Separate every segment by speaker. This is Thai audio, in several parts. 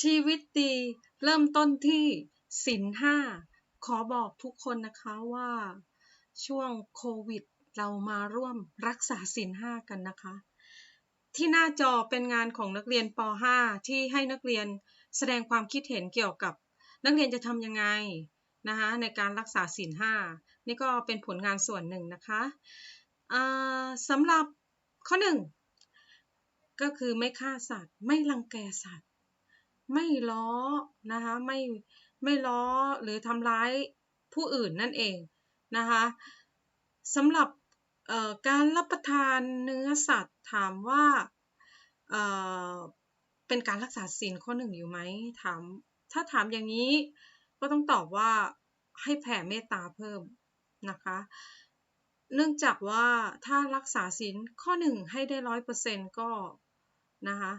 Speaker 1: ชีวิตดีเริ่มต้นที่ศีลห้าขอบอกทุกคนนะคะว่า ช่วงโควิด เรามาร่วมรักษาศีลห้ากันนะคะ ที่หน้าจอเป็นงานของนักเรียนป .5 ที่ให้นักเรียนแสดงความคิดเห็นเกี่ยวกับ นักเรียนจะทำยังไงนะคะในการรักษาศีลห้านี่ก็เป็นผลงานส่วนหนึ่งนะคะสำหรับข้อหนึ่งก็คือไม่ฆ่าสัตว์ไม่รังแกสัตว์ ไม่ล้อนะคะไม่ไม่ล้อหรือทำร้ายผู้อื่นนั่นเองนะคะสำหรับการรับประทานเนื้อสัตว์ถามว่าเเป็นการรักษาศีลข้อหนึ่งอยู่ไหมถามถ้าถามอย่างนี้ก็ต้องตอบว่าให้แผ่เมตตาเพิ่มนะคะ เนื่องจากว่าถ้ารักษาศีลข้อหนึ่งให้ได้ร้อยเปอร์เซ็นต์ก็นะคะ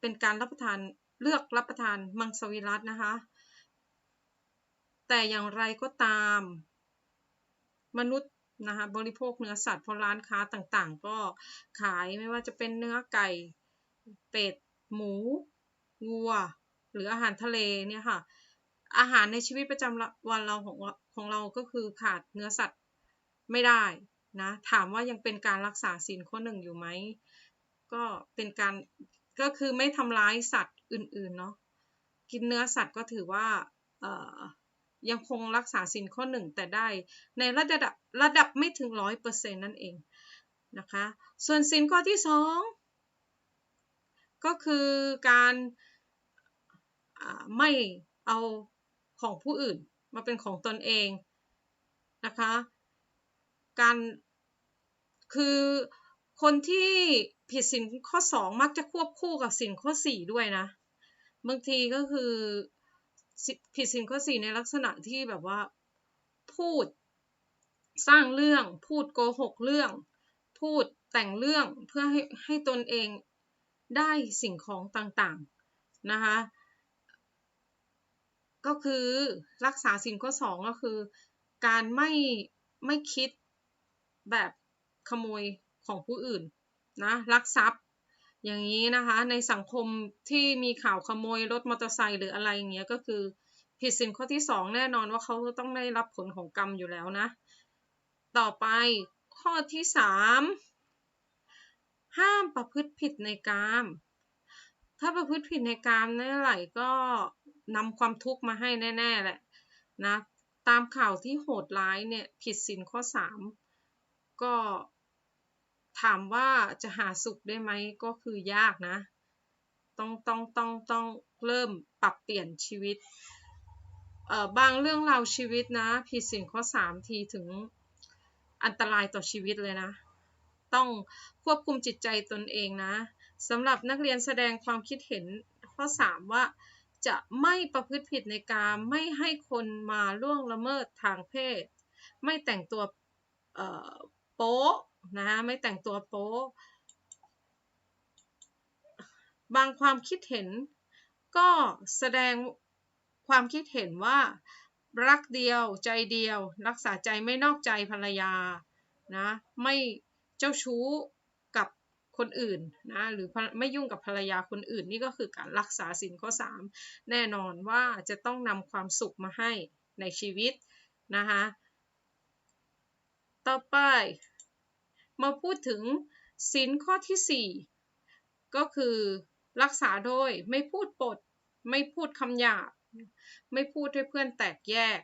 Speaker 1: เป็นการรับประทาน เลือกรับประทานมังสวิรัตนะคะ แต่อย่างไรก็ตาม มนุษย์นะคะบริโภคเนื้อสัตว์เพราะร้านค้าต่างๆ ก็ขายไม่ว่าจะเป็นเนื้อไก่ เป็ด หมู วัว หรืออาหารทะเลเนี่ยค่ะ อาหารในชีวิตประจำวันเราของของเราก็คือขาดเนื้อสัตว์ไม่ได้นะ ถามว่ายังเป็นการรักษาศีลข้อหนึ่งอยู่ไหม ก็เป็นการ ก็คือไม่ทำร้ายสัตว์อื่นๆเนาะกินเนื้อสัตว์ก็ถือว่ายังคงรักษาสินข้อหนึ่งแต่ได้ในระดับระดับไม่ถึงร้อยเปอร์เซ็นต์นั่นเองนะคะส่วนสินข้อที่สองก็คือการไม่เอาของผู้อื่นมาเป็นของตนเองนะคะการคือ คนที่ผิดสินข้อสองมักจะควบคู่กับสินข้อสี่ด้วยนะ บางทีก็คือผิดสินข้อสี่ในลักษณะที่แบบว่าพูดสร้างเรื่อง พูดโกหกเรื่อง พูดแต่งเรื่องเพื่อให้ให้ตนเองได้สิ่งของต่างๆนะคะก็คือรักษาสินข้อสองก็คือ การไม่ไม่คิดแบบขโมย ของผู้อื่นนะลักทรัพย์ อย่างนี้นะคะในสังคมที่มีข่าวขโมยรถมอเตอร์ไซค์หรืออะไรอย่างเงี้ยก็คือผิดสินข้อที่ 2 แน่นอนว่าเขาต้องได้รับผลของกรรมอยู่แล้วนะ ต่อไปข้อที่ 3 ห้ามประพฤติผิดในกามถ้าประพฤติผิดในกามนั่นไหลก็นำความทุกข์มาให้แน่ ๆ แหละนะตามข่าวที่โหดร้ายเนี่ยผิดสินข้อ 3 ก็ ถามว่าจะหาสุขได้ไหมก็คือยากนะ ต้องต้องต้องต้องเริ่มปรับเปลี่ยนชีวิตเอ่อบางเรื่องราวชีวิตนะ ผิดสิ่งข้อ3ทีถึงอันตรายต่อชีวิตเลยนะ ต้องควบคุมจิตใจตนเองนะสำหรับนักเรียนแสดงความคิดเห็นข้อ 3 ว่าจะไม่ประพฤติผิดในการไม่ให้คนมาล่วงละเมิดทางเพศ ไม่แต่งตัวโป๊ะ นะไม่แต่งตัวโป๊บางความคิดเห็นก็แสดงความคิดเห็นว่า รักเดียวใจเดียว รักษาใจไม่นอกใจภรรยานะไม่เจ้าชู้กับคนอื่นนะหรือไม่ยุ่งกับภรรยาคนอื่นนี่ก็คือการรักษาสินข้อ 3 แน่นอนว่าจะต้องนำความสุขมาให้ในชีวิตนะคะต่อไป มาพูดถึงสินข้อที่ 4 ก็คือรักษาโดยไม่พูดปด ไม่พูดคำหยาบ ไม่พูดให้เพื่อนแตกแยก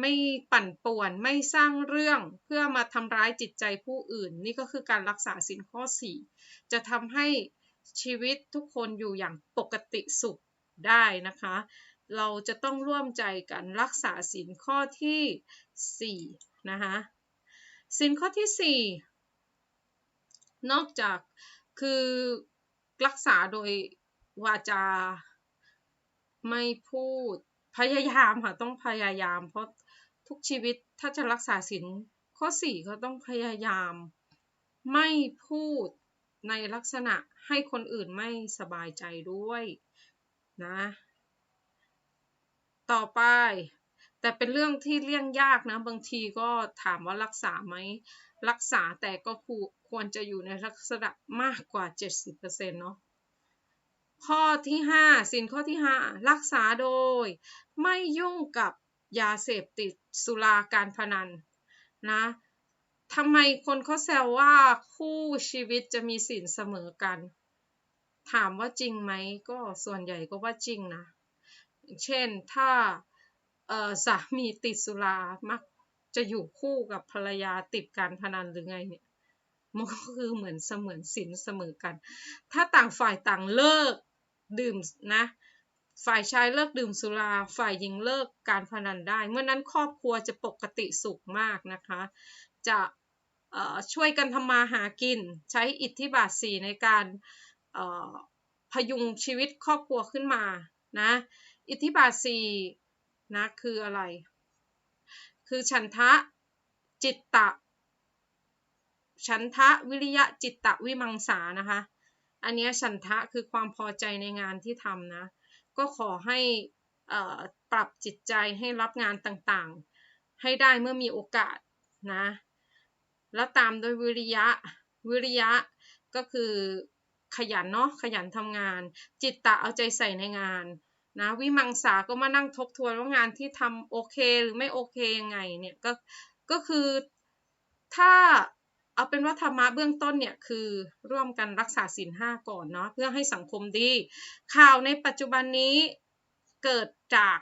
Speaker 1: ไม่ปั่นป่วนไม่สร้างเรื่องเพื่อมาทำร้ายจิตใจผู้อื่น นี่ก็คือการรักษาสินข้อ 4 จะทำให้ชีวิตทุกคนอยู่อย่างปกติสุขได้นะคะ เราจะต้องร่วมใจกันรักษาสินข้อที่ 4 นะคะสินข้อที่ 4 นอกจากคือรักษาโดยวาจาไม่พูดพยายามค่ะต้องพยายาม เพราะทุกชีวิตถ้าจะรักษาศีลข้อสี่ก็ต้องพยายาม ไม่พูดในลักษณะให้คนอื่นไม่สบายใจด้วยนะ ต่อไป แต่เป็นเรื่องที่เลี่ยงยากนะ บางทีก็ถามว่ารักษาไหม รักษาแต่ก็ควรจะอยู่ในลักษณะมากกว่า 70%เนาะข้อที่ห้าสินข้อที่ห้ารักษาโดย ไม่ยุ่งกับยาเสพติดสุราการพนันนะทำไมคนเขาแซวว่าคู่ชีวิตจะมีสินเสมอกัน ถามว่าจริงไหมก็ส่วนใหญ่ก็ว่าจริงนะ เช่นถ้า สามีติดสุรามักจะอยู่คู่กับภรรยาติดการพนันหรือไงเนี่ยมันก็คือเหมือนเสมือนสินเสมอกัน ถ้าต่างฝ่ายต่างเลิกดื่มนะ ฝ่ายชายเลิกดื่มสุรา ฝ่ายหญิงเลิกการพนันได้ เมื่อนั้นครอบครัวจะปกติสุขมากนะคะ จะช่วยกันทำมาหากิน ใช้อิทธิบาทสีในการพยุงชีวิตครอบครัวขึ้นมานะ อิทธิบาทสี นะคืออะไร คือฉันทะจิตตะ ฉันทะวิริยะจิตตะวิมังสานะคะ อันนี้ฉันทะคือความพอใจในงานที่ทำนะ ก็ขอให้ปรับจิตใจให้รับงานต่างๆ ให้ได้เมื่อมีโอกาสนะ แล้วตามด้วยวิริยะ วิริยะก็คือขยันเนาะขยันทำงาน จิตตะเอาใจใส่ในงาน นะวิมังสาก็มานั่งทบทวนว่างานที่ทำโอเคหรือไม่โอเคยังไงเนี่ยก็ก็คือถ้าเอาเป็นว่าธรรมะเบื้องต้นเนี่ยคือร่วมกันรักษาศีลห้าก่อนเนาะเพื่อให้สังคมดี ข่าวในปัจจุบันนี้เกิดจาก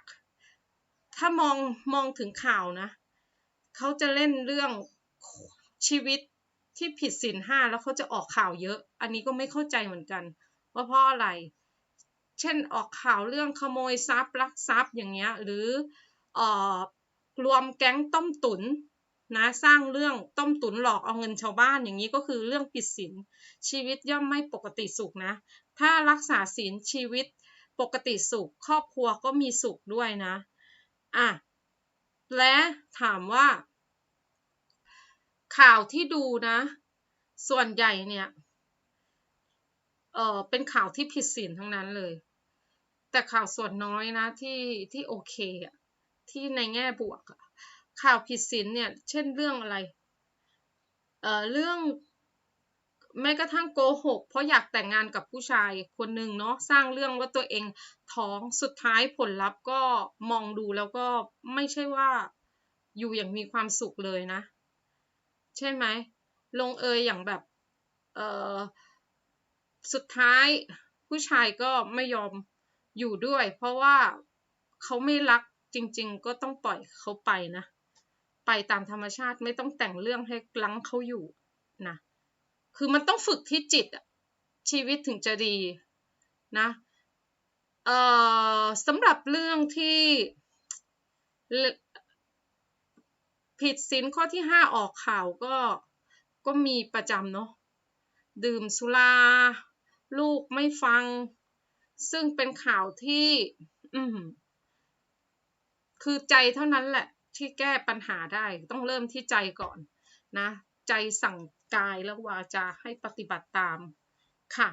Speaker 1: ถ้ามองมองถึงข่าวนะเขาจะเล่นเรื่องชีวิตที่ผิดศีลห้าแล้วเขาจะออกข่าวเยอะ อันนี้ก็ไม่เข้าใจเหมือนกัน ว่าเพราะอะไร เช่นออกข่าวเรื่องขโมยทรัพย์ลักทรัพย์อย่างเงี้ยหรืออรวมแก๊งต้มตุนนะสร้างเรื่องต้มตุนหลอกเอาเงินชาวบ้านอย่างนี้ก็คือเรื่องผิดศีลชีวิตย่อมไม่ปกติสุขนะ ถ้ารักษาศีลชีวิตปกติสุข ครอบครัวก็มีสุขด้วยนะอะและถามว่า ข่าวที่ดูนะ ส่วนใหญ่เนี่ยเออเป็นข่าวที่ผิดศีลทั้งนั้นเลย แต่ข่าวส่วนน้อยนะที่ที่โอเคอะที่ในแง่บวกอะข่าวผิดศีลเนี่ย เช่นเรื่องอะไร เอ่อ เรื่องแม้กระทั่งโกหก เพราะอยากแต่งงานกับผู้ชายคนหนึ่งเนาะสร้างเรื่องว่าตัวเองท้องสุดท้ายผลลัพธ์ก็มองดูแล้วก็ไม่ใช่ว่าอยู่อย่างมีความสุขเลยนะ ใช่ไหมลงเอยอย่างแบบเออสุดท้ายผู้ชายก็ไม่ยอม อยู่ด้วย เพราะว่าเขาไม่รักจริง ๆ ก็ต้องปล่อยเขาไปนะ ไปตามธรรมชาติไม่ต้องแต่งเรื่องให้ลังเขาอยู่นะคือมันต้องฝึกที่จิตอะชีวิตถึงจะดีนะเอ่อสำหรับเรื่องที่ผิดศีลข้อที่ห้าออกข่าวก็ก็มีประจำเนาะดื่มสุรา ลูกไม่ฟัง ซึ่งเป็นข่าวที่ อืคือใจเท่านั้นแหละ ที่แก้ปัญหาได้ต้องเริ่มที่ใจก่อนนะ ใจสั่งกายแล้ววาจาให้ปฏิบัติตามค่ะ